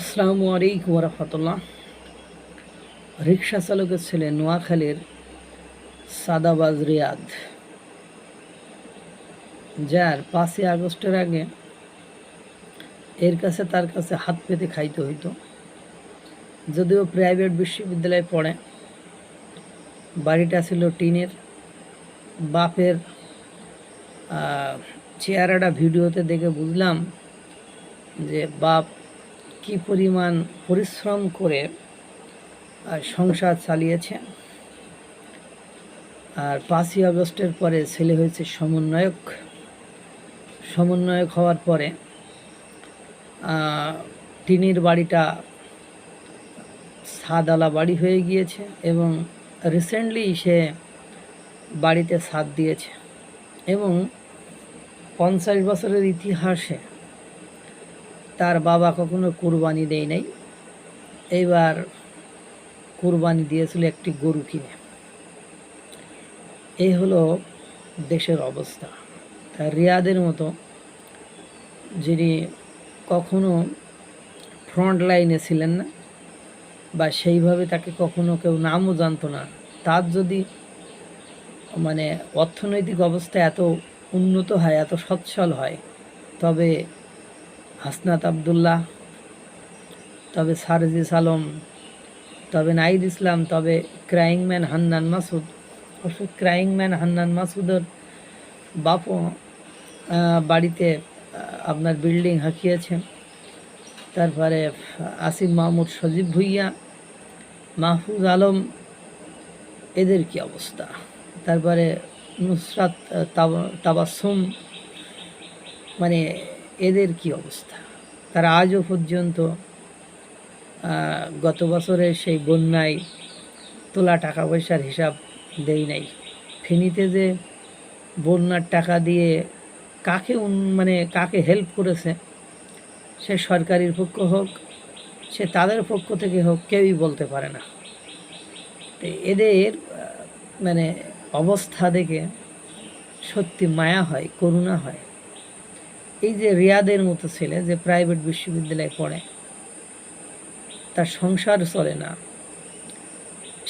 আসসালামু আলাইকুম রহমতুল্লাহ রিক্সা চালকের ছেলে নোয়াখালীর সাদাবাজ রিয়াদ। যার পাঁচই আগস্টের আগে এর কাছে তার কাছে হাত পেতে খাইতে হইতো। যদিও প্রাইভেট বিশ্ববিদ্যালয়ে পড়ে। বাড়িটা ছিল টিনের। বাপের চেহারাটা ভিডিওতে দেখে বুঝলাম যে বাপ কি পরিমাণ পরিশ্রম করে সংসার চালিয়েছে। আর পাঁচই আগস্টের পরে ছেলে হয়েছে সমন্বয়ক। সমন্বয়ক হওয়ার পরে টিনের বাড়িটা ছাদওয়ালা বাড়ি হয়ে গিয়েছে এবং রিসেন্টলি সে বাড়িতে ছাদ দিয়েছে। এবং পঞ্চাশ বছরের ইতিহাসে তার বাবা কখনো কুরবানি দেয় নাই। এইবার কুরবানি দিয়েছিল একটি গরু কিনে। এই হলো দেশের অবস্থা। তা রিয়াদের মতো যিনি কখনো ফ্রন্ট লাইনে ছিলেন না বা সেইভাবে তাকে কখনো কেউ নামও জানতো না, তার যদি মানে অর্থনৈতিক অবস্থা এত উন্নত হয়, এত সচ্ছল হয়, তবে হাসনাত আবদুল্লাহ তবে সারজিস আলম তবে নাইদ ইসলাম তবে ক্রাইং ম্যান হান্নান মাসুদ। অবশ্য ক্রাইং ম্যান হান্নান মাসুদের বাপও বাড়িতে আপনার বিল্ডিং হাঁকিয়েছেন তারপরে আসিফ মাহমুদ সজীব ভুইয়া মাহফুজ আলম এদের কি অবস্থা? তারপরে নুসরাত আহ, তাব- তাবাসসুম মানে এদের কি অবস্থা? তারা আজও পর্যন্ত গত বছরের সেই বন্যায় তোলা টাকা পয়সার হিসাব দেই নাই। ফেনীতে যে বন্যার টাকা দিয়ে কাকে মানে কাকে হেল্প করেছে, সে সরকারির পক্ষ হোক, সে তাদের পক্ষ থেকে হোক, কেউই বলতে পারে না। এদের মানে অবস্থা দেখে সত্যি মায়া হয়, করুণা হয়। এই যে রিয়াদের মতো ছেলে যে প্রাইভেট বিশ্ববিদ্যালয়ে পড়ে, তার সংসার চলে না।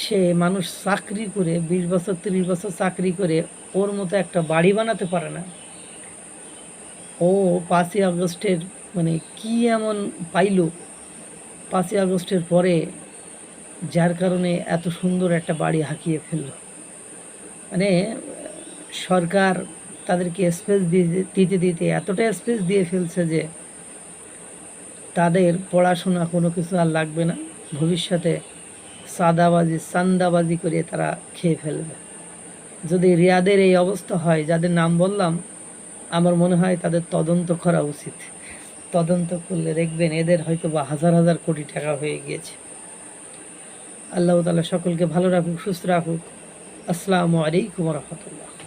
সে মানুষ চাকরি করে, বিশ বছর, তিরিশ বছর চাকরি করে, ওর মতো একটা বাড়ি বানাতে পারে না। ও পাঁচই আগস্টের মানে কি এমন পাইলো, পাঁচই আগস্টের পরে যার কারণে এত সুন্দর একটা বাড়ি হাঁকিয়ে ফেলল। মানে সরকার তাদেরকে স্পেস দিতে দিতে এতটা স্পেস দিয়ে ফেলছে যে তাদের পড়াশোনা কোনো কিছু আর লাগবে না। ভবিষ্যতে সাদাবাজি, চান্দাবাজি করে তারা খেয়ে ফেলবে। যদি রিয়াদের এই অবস্থা হয়, যাদের নাম বললাম, আমার মনে হয় তাদের তদন্ত করা উচিত। তদন্ত করলে দেখবেন এদের হয়তো বা হাজার হাজার কোটি টাকা হয়ে গিয়েছে। আল্লাহ তালা সকলকে ভালো রাখুক, সুস্থ রাখুক। আসসালামু আলাইকুম রহমতুল্লাহ।